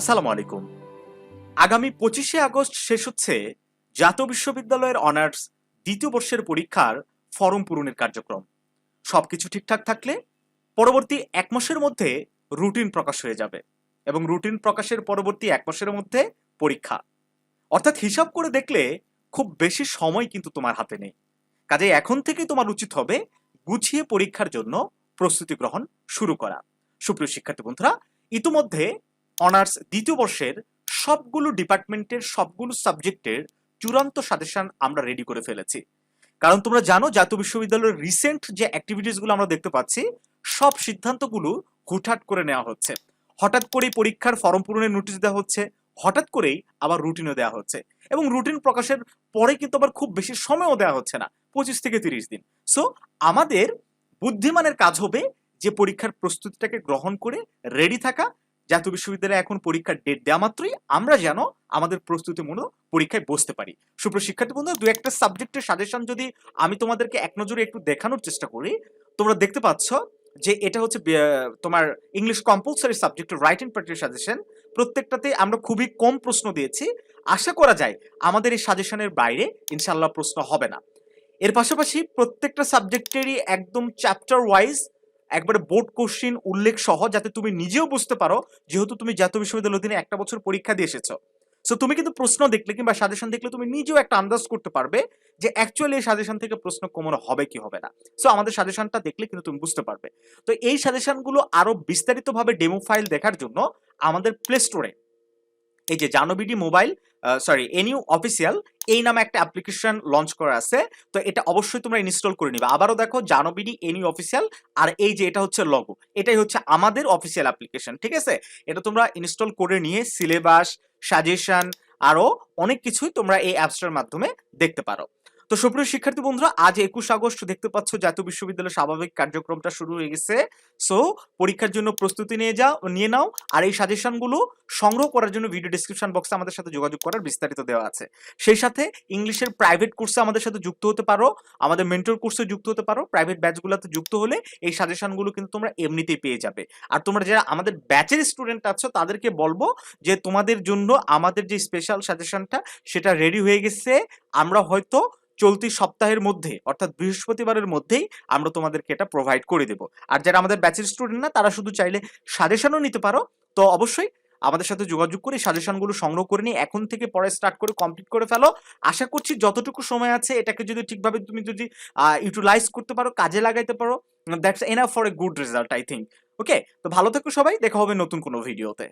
আসসালামু আলাইকুম। আগামী পঁচিশে আগস্ট শেষ হচ্ছে জাতীয় বিশ্ববিদ্যালয়ের অনার্স দ্বিতীয় বর্ষের পরীক্ষার ফর্ম পূরণের কার্যক্রম। সবকিছু ঠিকঠাক থাকলে পরবর্তী এক মাসের মধ্যে রুটিন প্রকাশ হয়ে যাবে এবং রুটিন প্রকাশের পরবর্তী এক মাসের মধ্যে পরীক্ষা। অর্থাৎ হিসাব করে দেখলে খুব বেশি সময় কিন্তু তোমার হাতে নেই। কাজে এখন থেকেই তোমার উচিত হবে গুছিয়ে পরীক্ষার জন্য প্রস্তুতি গ্রহণ শুরু করা। সুপ্রিয় শিক্ষার্থী বন্ধুরা, ইতিমধ্যে অনার্স দ্বিতীয় বর্ষের সবগুলো ডিপার্টমেন্টের সবগুলো সাবজেক্টের চূড়ান্ত সাজেশন আমরা রেডি করে ফেলেছি। কারণ তোমরা জানো, জাতীয় বিশ্ববিদ্যালয়ের রিসেন্ট যে অ্যাক্টিভিটিসগুলো আমরা দেখতে পাচ্ছি, সব সিদ্ধান্তগুলো হুটহাট করে নেওয়া হচ্ছে। হঠাৎ করেই পরীক্ষার ফর্ম পূরণের নোটিশ দেওয়া হচ্ছে, হঠাৎ করেই আবার রুটিনও দেওয়া হচ্ছে। এবং রুটিন প্রকাশের পরে কিন্তু আবার খুব বেশি সময়ও দেওয়া হচ্ছে না, পঁচিশ থেকে তিরিশ দিন। সো আমাদের বুদ্ধিমানের কাজ হবে যে পরীক্ষার প্রস্তুতিটাকে গ্রহণ করে রেডি থাকা জাতীয় বিশ্ববিদ্যালয়ে এখন পরীক্ষার ডেট দেওয়া মাত্রই আমরা যেন আমাদের প্রস্তুতিমূলক পরীক্ষায় বসতে পারি। সুপ্রিয় শিক্ষার্থী বন্ধু, দু একটা সাবজেক্টের সাজেশন যদি আমি তোমাদেরকে এক নজরে একটু দেখানোর চেষ্টা করি, তোমরা দেখতে পাচ্ছ যে এটা হচ্ছে তোমার English compulsory subject right and practice suggestion প্রত্যেকটাতে আমরা খুবই কম প্রশ্ন দিয়েছি। আশা করা যায় আমাদের এই সাজেশনের বাইরে ইনশাল্লাহ প্রশ্ন হবে না। এর পাশাপাশি প্রত্যেকটা সাবজেক্টেরই একদম চ্যাপ্টার ওয়াইজ একবারে বোর্ড কোশ্চিন উল্লেখ সহ যাতে তুমি নিজেও বুঝতে পারো, যেহেতু তুমি জাতীয় বিশ্ববিদ্যালয় দিনে একটা বছর পরীক্ষা দিয়ে এসেছ। সো তুমি কিন্তু প্রশ্ন দেখলে কিংবা সাজেশন দেখলে তুমি নিজেও একটা আন্দাজ করতে পারবে যে অ্যাকচুয়ালি এই সাজেশন থেকে প্রশ্ন কমন হবে কি হবে না। সো আমাদের সাজেশনটা দেখলে কিন্তু তুমি বুঝতে পারবে। তো, এই সাজেশনগুলো আরও বিস্তারিতভাবে ডেমো ফাইল দেখার জন্য আমাদের প্লে স্টোরে এই যে জানবিডি মোবাইল সরি এনিউ অফিসিয়াল এই নামে একটা অ্যাপ্লিকেশন লঞ্চ করা আছে। তো এটা অবশ্যই তোমরা ইনস্টল করে নিবে। আবারও দেখো জানবিডি এনিউ অফিসিয়াল আর এই যে এটা হচ্ছে লগো এটাই হচ্ছে আমাদের অফিসিয়াল অ্যাপ্লিকেশন ঠিক আছে? এটা তোমরা ইনস্টল করে নিয়ে সিলেবাস সাজেশন আরও অনেক কিছুই তোমরা এই অ্যাপসটার মাধ্যমে দেখতে পারো। তো সুপ্রিয় শিক্ষার্থী বন্ধুরা, আজ একুশ আগস্ট দেখতে পাচ্ছ জাতীয় বিশ্ববিদ্যালয়ের স্বাভাবিক কার্যক্রমটা শুরু হয়ে গেছে। সো পরীক্ষার জন্য প্রস্তুতি নিয়ে যাও নিয়ে নাও। আর এই সাজেশনগুলো সংগ্রহ করার জন্য ভিডিও ডিসক্রিপশন বক্সে আমাদের সাথে যোগাযোগ করার বিস্তারিত দেওয়া আছে। সেই সাথে ইংলিশের প্রাইভেট কোর্সে আমাদের সাথে যুক্ত হতে পারো, আমাদের মেন্টর কোর্সে যুক্ত হতে পারো। প্রাইভেট ব্যাচগুলোতে যুক্ত হলে এই সাজেশনগুলো কিন্তু তোমরা এমনিতেই পেয়ে যাবে। আর তোমরা যারা আমাদের ব্যাচের স্টুডেন্ট আছো, তাদেরকে বলব যে তোমাদের জন্য আমাদের যে স্পেশাল সাজেশনটা সেটা রেডি হয়ে গেছে। আমরা হয়তো চলতি সপ্তাহের মধ্যে, অর্থাৎ বৃহস্পতিবারের মধ্যেই আমরা তোমাদেরকে এটা প্রোভাইড করে দেব। আর যারা আমাদের ব্যাচের স্টুডেন্ট না, তারা শুধু চাইলে সাজেশনও নিতে পারো। তো অবশ্যই আমাদের সাথে যোগাযোগ করে সাজেশনগুলো সংগ্রহ করে নিয়ে এখন থেকে পরে স্টার্ট করে কমপ্লিট করে ফেলো। আশা করছি যতটুকু সময় আছে, এটাকে যদি ঠিকভাবে তুমি যদি ইউটিলাইজ করতে পারো, কাজে লাগাইতে পারো that's enough for a good result I think okay তো ভালো থেকো সবাই, দেখা হবে নতুন কোনো ভিডিওতে